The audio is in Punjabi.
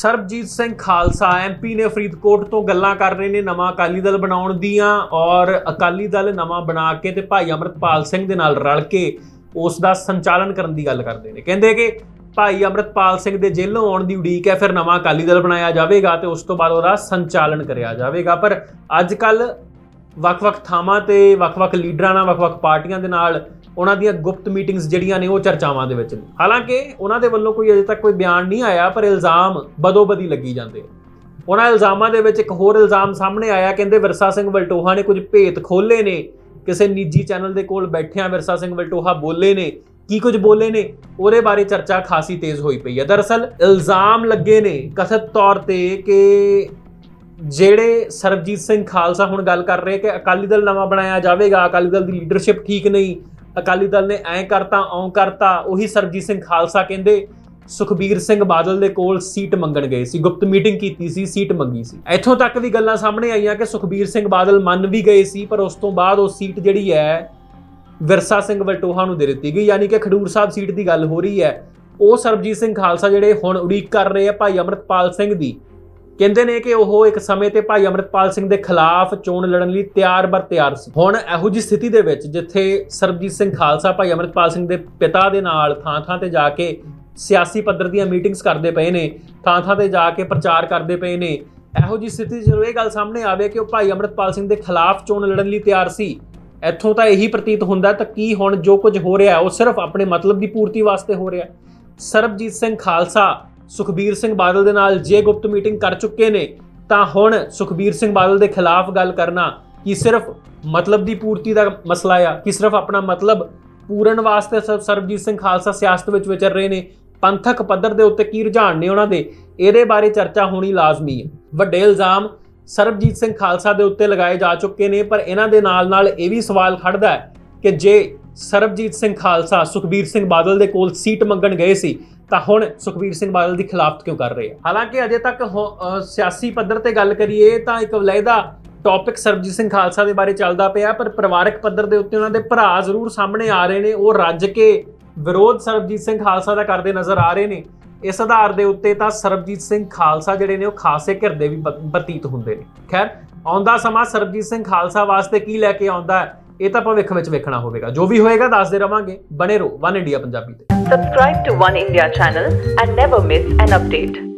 ਸਰਬਜੀਤ ਸਿੰਘ ਖਾਲਸਾ ਐਮਪੀ ਨੇ ਫਰੀਦਕੋਟ ਤੋਂ ਗੱਲਾਂ ਕਰ ਰਹੇ ਨੇ ਨਵਾਂ ਅਕਾਲੀ ਦਲ ਬਣਾਉਣ ਦੀਆਂ ਔਰ ਅਕਾਲੀ ਦਲ ਨਵਾਂ ਬਣਾ ਕੇ ਤੇ ਭਾਈ ਅਮਰਤਪਾਲ ਸਿੰਘ ਦੇ ਨਾਲ ਰਲ ਕੇ ਉਸ ਦਾ ਸੰਚਾਲਨ ਕਰਨ ਦੀ ਗੱਲ ਕਰਦੇ ਨੇ। ਕਹਿੰਦੇ ਕਿ ਭਾਈ ਅਮਰਤਪਾਲ ਸਿੰਘ ਦੇ ਜੇਲ੍ਹੋਂ ਆਉਣ ਦੀ ਉਡੀਕ ਹੈ, ਫਿਰ ਨਵਾਂ ਅਕਾਲੀ ਦਲ ਬਣਾਇਆ ਜਾਵੇਗਾ ਤੇ ਉਸ ਤੋਂ ਬਾਅਦ ਉਹਦਾ ਸੰਚਾਲਨ ਕਰਿਆ ਜਾਵੇਗਾ। ਪਰ ਅੱਜ ਕੱਲ ਵੱਖ-ਵੱਖ ਥਾਵਾਂ ਤੇ ਵੱਖ-ਵੱਖ ਲੀਡਰਾਂ ਨਾਲ, ਵੱਖ-ਵੱਖ ਪਾਰਟੀਆਂ ਦੇ ਨਾਲ ਉਹਨਾਂ ਦੀਆਂ ਗੁਪਤ ਮੀਟਿੰਗਸ ਜਿਹੜੀਆਂ ਨੇ ਉਹ ਚਰਚਾਵਾਂ ਦੇ ਵਿੱਚ ਨੇ। ਹਾਲਾਂਕਿ ਉਹਨਾਂ ਦੇ ਵੱਲੋਂ ਕੋਈ ਅਜੇ ਤੱਕ ਕੋਈ ਬਿਆਨ ਨਹੀਂ ਆਇਆ, ਪਰ ਇਲਜ਼ਾਮ ਬਦੋਬਦੀ ਲੱਗੀ ਜਾਂਦੇ ਉਹਨਾਂ ਇਲਜ਼ਾਮਾਂ ਦੇ ਵਿੱਚ ਇੱਕ ਹੋਰ ਇਲਜ਼ਾਮ ਸਾਹਮਣੇ ਆਇਆ, ਕਹਿੰਦੇ ਵਿਰਸਾ ਸਿੰਘ ਵਲਟੋਹਾ ਨੇ ਕੁਝ ਭੇਤ ਖੋਲੇ ਨੇ, ਕਿਸੇ ਨਿੱਜੀ ਚੈਨਲ ਦੇ ਕੋਲ ਬੈਠਿਆਂ ਵਿਰਸਾ ਸਿੰਘ ਵਲਟੋਹਾ ਬੋਲੇ ਨੇ, ਕੀ ਕੁਝ ਬੋਲੇ ਨੇ, ਉਹਦੇ ਬਾਰੇ ਚਰਚਾ ਖਾਸੀ ਤੇਜ਼ ਹੋਈ ਪਈ ਹੈ। ਦਰਅਸਲ ਇਲਜ਼ਾਮ ਲੱਗੇ ਨੇ ਕਥਿਤ ਤੌਰ ਤੇ ਕਿ ਜਿਹੜੇ ਸਰਬਜੀਤ ਸਿੰਘ ਖਾਲਸਾ ਹੁਣ ਗੱਲ ਕਰ ਰਹੇ ਕਿ ਅਕਾਲੀ ਦਲ ਨਵਾਂ ਬਣਾਇਆ ਜਾਵੇਗਾ, ਅਕਾਲੀ ਦਲ ਦੀ ਲੀਡਰਸ਼ਿਪ ਠੀਕ ਨਹੀਂ ਅਕਾਲੀ ਦਲ ਨੇ ਐਂ ਕਰਤਾ ਔਂ ਕਰਤਾ, ਉਹੀ ਸਰਬਜੀਤ ਸਿੰਘ ਖਾਲਸਾ ਕਹਿੰਦੇ, ਸੁਖਬੀਰ ਸਿੰਘ ਬਾਦਲ ਦੇ ਕੋਲ ਸੀਟ ਮੰਗਣ ਗਏ ਸੀ, ਗੁਪਤ ਮੀਟਿੰਗ ਕੀਤੀ ਸੀ, ਸੀਟ ਮੰਗੀ ਸੀ। ਇੱਥੋਂ ਤੱਕ ਵੀ ਗੱਲਾਂ ਸਾਹਮਣੇ ਆਈਆਂ ਕਿ ਸੁਖਬੀਰ ਸਿੰਘ ਬਾਦਲ ਮੰਨ ਵੀ ਗਏ ਸੀ, ਪਰ ਉਸ ਤੋਂ ਬਾਅਦ ਉਹ ਸੀਟ ਜਿਹੜੀ ਹੈ, ਵਿਰਸਾ ਸਿੰਘ ਵਲਟੋਹਾ ਨੂੰ ਦੇ ਦਿੱਤੀ ਗਈ, ਯਾਨੀ ਕਿ ਖਡੂਰ ਸਾਹਿਬ ਸੀਟ ਦੀ ਗੱਲ ਹੋ ਰਹੀ ਹੈ। ਉਹ ਸਰਬਜੀਤ ਸਿੰਘ ਖਾਲਸਾ ਜਿਹੜੇ ਹੁਣ ਉਡੀਕ ਕਰ ਰਹੇ ਆ, ਭਾਈ ਅਮਰਤਪਾਲ ਸਿੰਘ ਦੀ ਕਹਿੰਦੇ ਨੇ ਕਿ ਉਹ ਇੱਕ ਸਮੇਂ ਤੇ ਭਾਈ ਅਮਰਤਪਾਲ ਸਿੰਘ ਦੇ ਖਿਲਾਫ ਚੋਣ ਲੜਨ ਲਈ ਤਿਆਰ ਬਰ ਤਿਆਰ ਸੀ। ਹੁਣ ਇਹੋ ਜੀ ਸਥਿਤੀ ਦੇ ਵਿੱਚ ਜਿੱਥੇ ਸਰਬਜੀਤ ਸਿੰਘ ਖਾਲਸਾ, ਭਾਈ ਅਮਰਤਪਾਲ ਸਿੰਘ ਦੇ ਪਿਤਾ ਦੇ ਨਾਲ ਥਾਂ-ਥਾਂ ਤੇ ਜਾ ਕੇ ਸਿਆਸੀ ਪੱਧਰ ਦੀਆਂ ਮੀਟਿੰਗਸ ਕਰਦੇ ਪਏ ਨੇ, ਥਾਂ-ਥਾਂ ਤੇ ਜਾ ਕੇ ਪ੍ਰਚਾਰ ਕਰਦੇ ਪਏ ਨੇ, ਇਹੋ ਜੀ ਸਥਿਤੀ ਜਦੋਂ ਇਹ ਗੱਲ ਸਾਹਮਣੇ ਆਵੇ ਕਿ ਉਹ ਭਾਈ ਅਮਰਤਪਾਲ ਸਿੰਘ ਦੇ ਖਿਲਾਫ ਚੋਣ ਲੜਨ ਲਈ ਤਿਆਰ ਸੀ, ਇੱਥੋਂ ਤਾਂ ਇਹੀ ਪ੍ਰਤੀਤ ਹੁੰਦਾ ਤਾਂ ਕੀ ਹੁਣ ਜੋ ਕੁਝ ਹੋ ਰਿਹਾ ਉਹ ਸਿਰਫ ਆਪਣੇ ਮਤਲਬ ਦੀ ਪੂਰਤੀ ਵਾਸਤੇ ਹੋ ਰਿਹਾ ਸਰਬਜੀਤ ਸਿੰਘ ਖਾਲਸਾ ਸੁਖਬੀਰ ਸਿੰਘ ਬਾਦਲ ਦੇ ਨਾਲ ਜੇ ਗੁਪਤ ਮੀਟਿੰਗ ਕਰ ਚੁੱਕੇ ਨੇ, ਤਾਂ ਹੁਣ ਸੁਖਬੀਰ ਸਿੰਘ ਬਾਦਲ ਦੇ ਖਿਲਾਫ ਗੱਲ ਕਰਨਾ ਕੀ ਸਿਰਫ ਮਤਲਬ ਦੀ ਪੂਰਤੀ ਦਾ ਮਸਲਾ ਆ? ਕਿ ਸਿਰਫ ਆਪਣਾ ਮਤਲਬ ਪੂਰਨ ਵਾਸਤੇ ਸਰਬਜੀਤ ਸਿੰਘ ਖਾਲਸਾ ਸਿਆਸਤ ਵਿੱਚ ਵਿਚਰ ਰਹੇ ਨੇ? ਪੰਥਕ ਪੱਧਰ ਦੇ ਉੱਤੇ ਕੀ ਰੁਝਾਨ ਨੇ ਉਹਨਾਂ ਦੇ? ਇਹਦੇ ਬਾਰੇ ਚਰਚਾ ਹੋਣੀ ਲਾਜ਼ਮੀ ਹੈ। ਵੱਡੇ ਇਲਜ਼ਾਮ ਸਰਬਜੀਤ ਸਿੰਘ ਖਾਲਸਾ ਦੇ ਉੱਤੇ ਲਗਾਏ ਜਾ ਚੁੱਕੇ ਨੇ, ਪਰ ਇਹਨਾਂ ਦੇ ਨਾਲ-ਨਾਲ ਇਹ ਵੀ ਸਵਾਲ ਖੜਦਾ ਹੈ ਕਿ ਜੇ ਸਰਬਜੀਤ ਸਿੰਘ ਖਾਲਸਾ ਸੁਖਬੀਰ ਸਿੰਘ ਬਾਦਲ ਦੇ ਕੋਲ ਸੀਟ ਮੰਗਣ ਗਏ ਸੀ ਤਾਂ ਹੁਣ ਸੁਖਬੀਰ ਸਿੰਘ ਬਾਦਲ ਦੀ ਖਿਲਾਫਤ ਕਿਉਂ ਕਰ ਰਹੇ ਆ? ਹਾਲਾਂਕਿ ਅਜੇ ਤੱਕ ਸਿਆਸੀ ਪੱਧਰ ਤੇ ਗੱਲ ਕਰੀਏ ਤਾਂ ਇੱਕ ਵਲੈਦਾ ਟੌਪਿਕ ਸਰਬਜੀਤ ਸਿੰਘ ਖਾਲਸਾ ਦੇ ਬਾਰੇ ਚੱਲਦਾ ਪਿਆ ਪਰ ਪਰਿਵਾਰਕ ਪੱਧਰ ਦੇ ਉੱਤੇ ਉਹਨਾਂ ਦੇ ਭਰਾ ਜ਼ਰੂਰ ਸਾਹਮਣੇ ਆ ਰਹੇ ਨੇ ਉਹ ਰੱਜ ਕੇ ਵਿਰੋਧ ਸਰਬਜੀਤ ਸਿੰਘ ਖਾਲਸਾ ਦਾ ਕਰਦੇ ਨਜ਼ਰ ਆ ਰਹੇ ਨੇ। ਇਸ ਆਧਾਰ ਦੇ ਉੱਤੇ ਤਾਂ ਸਰਬਜੀਤ ਸਿੰਘ ਖਾਲਸਾ ਜਿਹੜੇ ਨੇ ਉਹ ਖਾਸੇ ਘਿਰਦੇ ਵੀ ਬਤੀਤ ਹੁੰਦੇ ਨੇ। ਖੈਰ ਆਉਂਦਾ ਸਮਾਂ ਸਰਬਜੀਤ ਸਿੰਘ ਖਾਲਸਾ ਵਾਸਤੇ ਕੀ ਲੈ ਕੇ ਆਉਂਦਾ ਹੈ, ਇਹ ਤਾਂ ਭਵਿੱਖ ਵਿੱਚ ਵੇਖਣਾ ਹੋਵੇਗਾ ਜੋ ਵੀ ਹੋਏਗਾ ਦੱਸਦੇ ਰਵਾਂਗੇ ਬਣੇ ਰਹੋ ਵਨ ਇੰਡੀਆ ਪੰਜਾਬੀ ਤੇ subscribe to one India channel and never miss an update